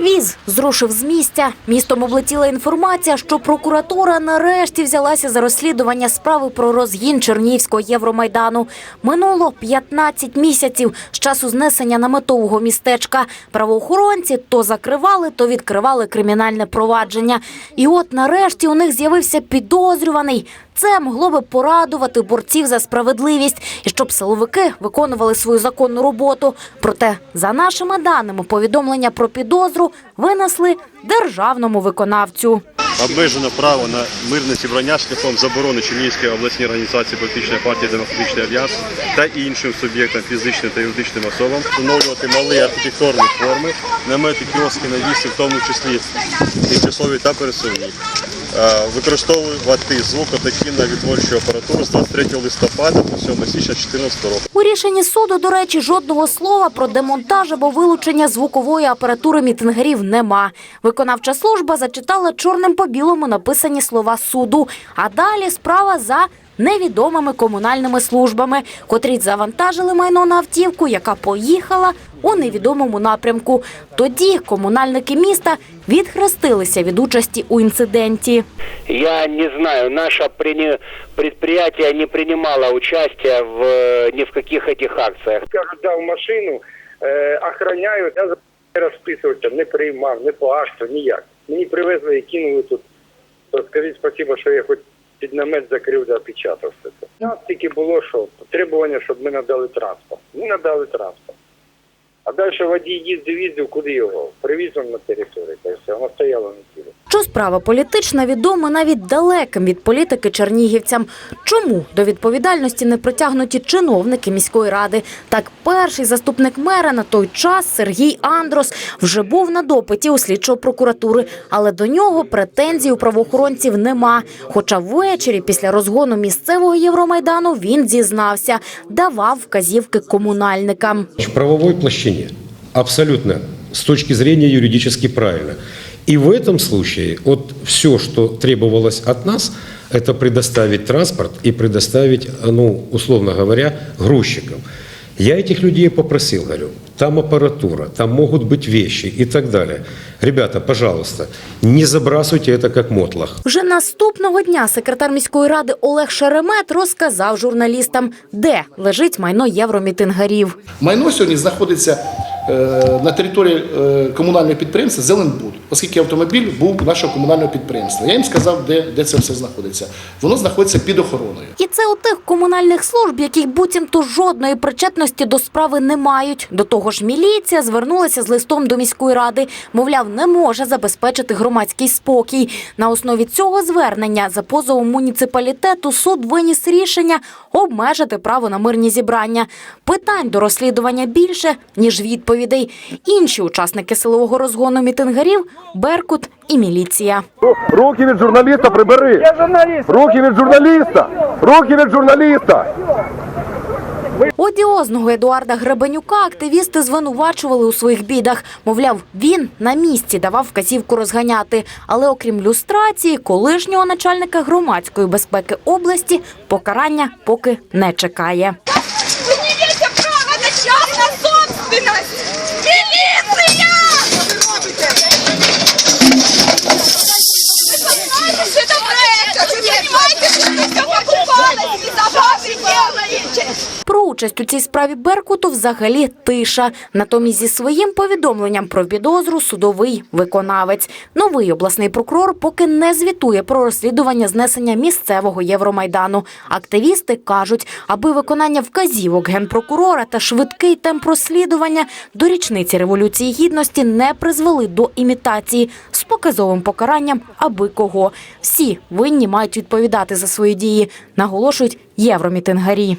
Віз зрушив з місця. Містом облетіла інформація, що прокуратура нарешті взялася за розслідування справи про розгін Чернігівського Євромайдану. Минуло 15 місяців з часу знесення наметового містечка. Правоохоронці то закривали, то відкривали кримінальне провадження. І от нарешті у них з'явився підозрюваний. Це могло би порадувати борців за справедливість і щоб силовики виконували свою законну роботу. Проте, за нашими даними, повідомлення про підозру винесли державному виконавцю. Обмежено право на мирне зібрання шляхом заборони Чернігівської обласній організації політичної партії Демократичний альянс та іншим суб'єктам фізичним та юридичним особам встановлювати малі архітектурні форми, намети, кіоски, навіси, в тому числі тимчасові та пересувні. Е, Використовувати звуко та кінно-відтворчу апаратуру з 23 листопада по 7 січня 2014 року. У рішенні суду, до речі, жодного слова про демонтаж або вилучення звукової апаратури мітингарів нема. Виконавча служба зачитала чорним по білому написані слова суду. А далі справа за невідомими комунальними службами, котрі завантажили майно на автівку, яка поїхала у невідомому напрямку. Тоді комунальники міста відхрестилися від участі у інциденті. Я не знаю, наше предприятие не принимало участия в э, ни в каких этих акциях. кажуть, дав машину, е, охороняють, я за розписуватися не приймав, не по акту, ніяк. Мені привезли і кинули тут. То скажіть спасибо, що я хоч під намет закрив да опечатав все це. У нас тільки було, що требування, щоб ми надали транспорт. Ми надали транспорт. А далі водій їздив, їздив, куди його? Привіз він на територію, воно стояло на тілі. Що справа політична відома навіть далеким від політики чернігівцям. Чому до відповідальності не притягнуті чиновники міської ради? Так, перший заступник мера на той час Сергій Андрос вже був на допиті у слідчої прокуратури, але до нього претензій у правоохоронців нема. Хоча ввечері після розгону місцевого Євромайдану він зізнався, давав вказівки комунальникам. В правовой площине абсолютно с точки зрения юридически правильно. И в этом случае вот все, что требовалось от нас, это предоставить транспорт и предоставить, ну, условно говоря, грузчикам. Я этих людей попросил, говорю, там аппаратура, там могут быть вещи и так далее. Ребята, пожалуйста, не забрасывайте это как мотлах. Вже наступного дня секретар міської ради Олег Шеремет розказав журналістам, де лежить майно євромітингарів. Майно сьогодні знаходиться е, на території е, комунального підприємства Зеленбуд, оскільки автомобіль був нашого комунального підприємства. Я їм сказав, де, де це все знаходиться. Воно знаходиться під охороною. І це у тих комунальних служб, яких буцімто жодної причетності до справи не мають. До того ж, міліція звернулася з листом до міської ради. Мовляв, не може забезпечити громадський спокій. На основі цього звернення за позовом муніципалітету суд виніс рішення обмежити право на мирні зібрання. Питань до розслідування більше ніж відповідей. Інші учасники силового розгону мітингарів Беркут і міліція. Руки від журналіста прибери. Руки від журналіста. Руки від журналіста. Одіозного Едуарда Гребенюка активісти звинувачували у своїх бідах. Мовляв, він на місці давав вказівку розганяти. Але окрім люстрації, колишнього начальника громадської безпеки області покарання поки не чекає. Собственность! Милиция! Участь у цій справі Беркуту взагалі тиша. Натомість зі своїм повідомленням про підозру судовий виконавець. Новий обласний прокурор поки не звітує про розслідування знесення місцевого Євромайдану. Активісти кажуть, аби виконання вказівок генпрокурора та швидкий темп розслідування до річниці Революції Гідності не призвели до імітації з показовим покаранням аби кого. Всі винні мають відповідати за свої дії, наголошують євромітингарі.